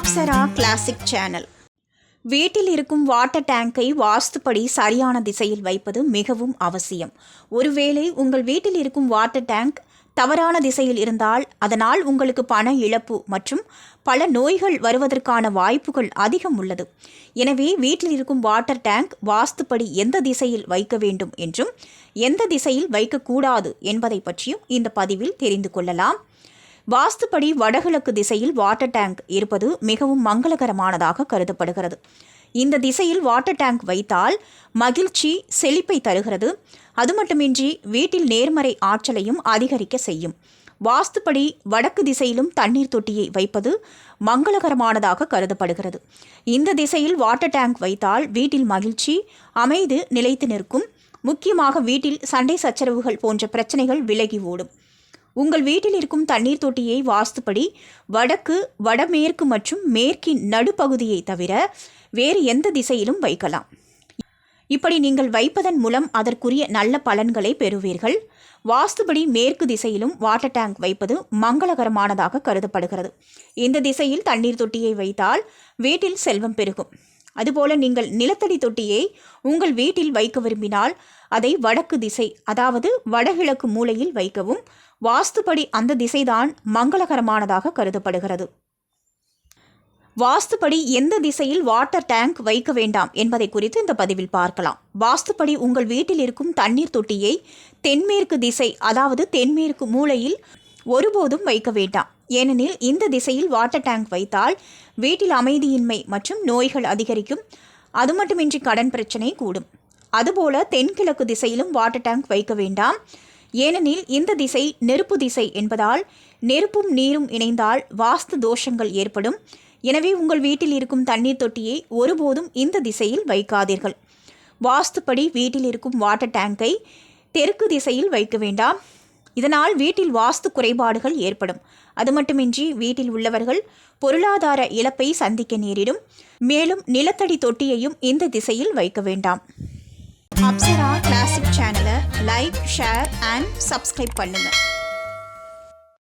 Apsara classic channel வீட்டில் இருக்கும் water டேங்கை வாஸ்துப்படி சரியான திசையில் வைப்பது மிகவும் அவசியம். ஒருவேளை உங்கள் வீட்டில் இருக்கும் வாட்டர் டேங்க் தவறான திசையில் இருந்தால் அதனால் உங்களுக்கு பண இழப்பு மற்றும் பல நோய்கள் வருவதற்கான வாய்ப்புகள் அதிகம் உள்ளது. எனவே வீட்டில் இருக்கும் வாட்டர் டேங்க் வாஸ்துப்படி எந்த திசையில் வைக்க வேண்டும் என்றும் எந்த திசையில் வைக்கக்கூடாது என்பதை பற்றியும் இந்த பதிவில் தெரிந்து கொள்ளலாம். வாஸ்துப்படி வடகிழக்கு திசையில் வாட்டர் டேங்க் இருப்பது மிகவும் மங்களகரமானதாக கருதப்படுகிறது. இந்த திசையில் வாட்டர் டேங்க் வைத்தால் மகிழ்ச்சி செழிப்பை தருகிறது. அது மட்டுமின்றி வீட்டில் நேர்மறை ஆற்றலையும் அதிகரிக்க செய்யும். வாஸ்துப்படி வடக்கு திசையிலும் தண்ணீர் தொட்டியை வைப்பது மங்களகரமானதாக கருதப்படுகிறது. இந்த திசையில் வாட்டர் டேங்க் வைத்தால் வீட்டில் மகிழ்ச்சி அமைதி நிலைத்து நிற்கும். முக்கியமாக வீட்டில் சண்டை சச்சரவுகள் போன்ற பிரச்சனைகள் விலகி ஓடும். உங்கள் வீட்டில் இருக்கும் தண்ணீர் தொட்டியை வாஸ்துப்படி வடக்கு வடமேற்கு மற்றும் மேற்கின் நடுப்பகுதியை தவிர வேறு எந்த திசையிலும் வைக்கலாம். இப்படி நீங்கள் வைப்பதன் மூலம் அதற்குரிய நல்ல பலன்களை பெறுவீர்கள். வாஸ்துபடி மேற்கு திசையிலும் வாட்டர் டேங்க் வைப்பது மங்களகரமானதாக கருதப்படுகிறது. இந்த திசையில் தண்ணீர் தொட்டியை வைத்தால் வீட்டில் செல்வம் பெருகும். அதுபோல நீங்கள் நிலத்தடி தொட்டியை உங்கள் வீட்டில் வைக்க விரும்பினால் அதை வடக்கு திசை அதாவது வடகிழக்கு மூலையில் வைக்கவும். வாஸ்துப்படி அந்த திசைதான் மங்களகரமானதாக கருதப்படுகிறது. வாஸ்துப்படி எந்த திசையில் வாட்டர் டேங்க் வைக்க வேண்டாம் என்பதை குறித்து இந்த பதிவில் பார்க்கலாம். வாஸ்துப்படி உங்கள் வீட்டில் இருக்கும் தண்ணீர் தொட்டியை தென்மேற்கு திசை அதாவது தென்மேற்கு மூலையில் ஒருபோதும் வைக்க வேண்டாம். ஏனெனில் இந்த திசையில் வாட்டர் டேங்க் வைத்தால் வீட்டில் அமைதியின்மை மற்றும் நோய்கள் அதிகரிக்கும். அது மட்டுமின்றி கடன் பிரச்சனை கூடும். அதுபோல தென்கிழக்கு திசையிலும் வாட்டர் டேங்க் வைக்க வேண்டாம். ஏனெனில் இந்த திசை நெருப்பு திசை என்பதால் நெருப்பும் நீரும் இணைந்தால் வாஸ்து தோஷங்கள் ஏற்படும். எனவே உங்கள் வீட்டில் இருக்கும் தண்ணீர் தொட்டியை ஒருபோதும் இந்த திசையில் வைக்காதீர்கள். வாஸ்துப்படி வீட்டில் இருக்கும் வாட்டர் டேங்கை தெற்கு திசையில் வைக்க வேண்டாம். இதனால் வீட்டில் வாஸ்து குறைபாடுகள் ஏற்படும். அது மட்டுமின்றி வீட்டில் உள்ளவர்கள் பொருளாதார இழப்பை சந்திக்க நேரிடும். மேலும் நிலத்தடி தொட்டியையும் இந்த திசையில் வைக்க வேண்டாம். அப்சரா கிளாசிக் சேனலை லைக் ஷேர் அண்ட் சப்ஸ்கிரைப் பண்ணுங்கள்